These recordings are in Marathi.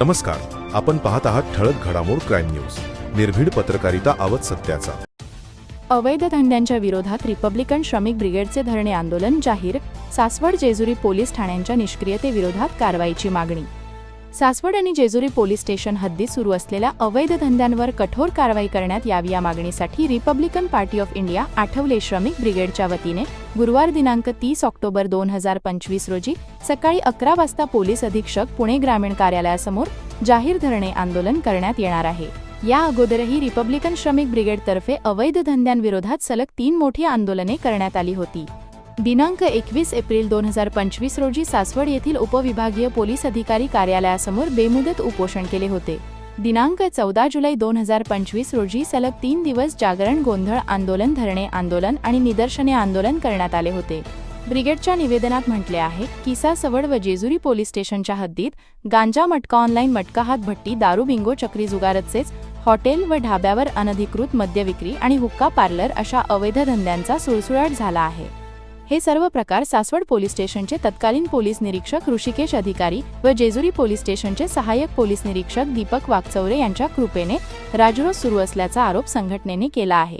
नमस्कार आपण पाहत आहात ठळक घडामोड क्राईम न्यूज. निर्भीड पत्रकारिता आवत सत्याचा. अवैध धंद्यांच्या विरोधात रिपब्लिकन श्रमिक ब्रिगेडचे धरणे आंदोलन जाहीर सासवड जेजुरी पोलीस ठाण्यांच्या निष्क्रियतेविरोधात कारवाईची मागणी. सासवड आणि जेजुरी पोलीस स्टेशन हद्दीत सुरू असलेल्या अवैध धंद्यांवर कठोर कारवाई करण्यात यावी या मागणीसाठी Republican Party of India Athawale श्रमिक ब्रिगेडच्या वतीने गुरुवार दिनांक तीस ऑक्टोबर दोन हजार पंचवीस रोजी सकाळी अकरा वाजता पोलीस अधीक्षक पुणे ग्रामीण कार्यालयासमोर जाहीर धरणे आंदोलन करण्यात येणार आहे. या अगोदरही रिपब्लिकन श्रमिक ब्रिगेडतर्फे अवैध धंद्यांविरोधात सलग तीन मोठी आंदोलने करण्यात आली होती. दिनांक एकवीस एप्रिल दोन हजार पंचवीस रोजी सासवड येथील उपविभागीय पोलीस अधिकारी कार्यालयासमोर बेमुदत उपोषण केले होते. दिनांक चौदा जुलै दोन हजार पंचवीस रोजी सलग तीन दिवस जागरण गोंधळ आंदोलन धरणे आंदोलन आणि निदर्शने आंदोलन करण्यात आले होते. ब्रिगेडच्या निवेदनात म्हटले आहे किसासवड व जेजुरी पोलीस स्टेशनच्या हद्दीत गांजा मटका ऑनलाईन मटका हात भट्टी दारू बिंगो चक्री जुगारतसेच हॉटेल व ढाब्यावर अनधिकृत मद्य विक्री आणि हुक्का पार्लर अशा अवैध धंद्यांचा सुळसुळाट झाला आहे. हे सर्व प्रकार सासवड पोलीस स्टेशनचे तत्कालीन पोलीस निरीक्षक ऋषिकेश अधिकारी व जेजुरी पोलीस स्टेशनचे सहाय्यक पोलीस निरीक्षक दीपक वागचौरे यांच्या कृपेने राजरोस सुरू असल्याचा आरोप संघटनेने केला आहे.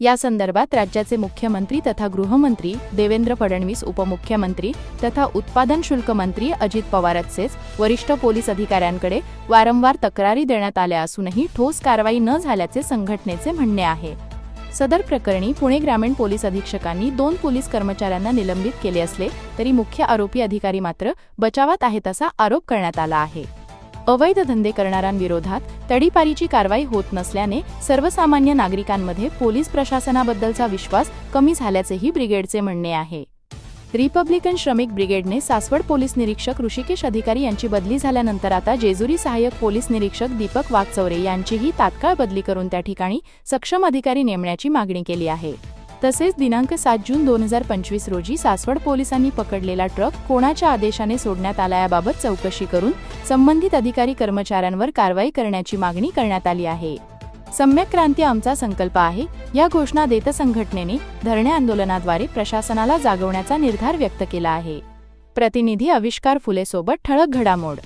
या संदर्भात राज्याचे मुख्यमंत्री तथा गृहमंत्री देवेंद्र फडणवीस उपमुख्यमंत्री तथा उत्पादन शुल्क मंत्री अजित पवार वरिष्ठ पोलीस अधिकाऱ्यांकडे वारंवार तक्रारी देण्यात आल्या असूनही ठोस कारवाई न झाल्याचे संघटनेचे म्हणणे आहे. सदर प्रकरणी पुणे ग्रामीण पोलीस अधीक्षकांनी दोन पोलीस कर्मचाऱ्यांना निलंबित केले असले तरी मुख्य आरोपी अधिकारी मात्र बचावात आहेत असा आरोप करण्यात आला आहे. अवैध धंदे करणाऱ्यांविरोधात तडीपारीची कारवाई होत नसल्याने सर्वसामान्य नागरिकांमध्ये पोलीस प्रशासनाबद्दलचा विश्वास कमी झाल्याचेही ब्रिगेडचे म्हणणे आहे. रिपब्लिकन श्रमिक ब्रिगेडने सासवड पोलीस निरीक्षक ऋषिकेश अधिकारी यांची बदली झाल्यानंतर आता जेजुरी सहाय्यक पोलीस निरीक्षक दीपक वागचौरे यांचीही तात्काळ बदली करून त्या ठिकाणी सक्षम अधिकारी नेमण्याची मागणी केली आहे. तसेच दिनांक सात जून दोन हजार पंचवीस रोजी सासवड पोलिसांनी पकडलेला ट्रक कोणाच्या आदेशाने सोडण्यात आला याबाबत चौकशी करून संबंधित अधिकारी कर्मचाऱ्यांवर कारवाई करण्याची मागणी करण्यात आली आहे. सम्यक क्रांती आमचा संकल्प आहे. या घोषणा देत संघटनेने धरणे आंदोलनाद्वारे प्रशासनाला जागवण्याचा निर्धार व्यक्त केला आहे. प्रतिनिधी आविष्कार फुलेसोबत ठळक घडामोड.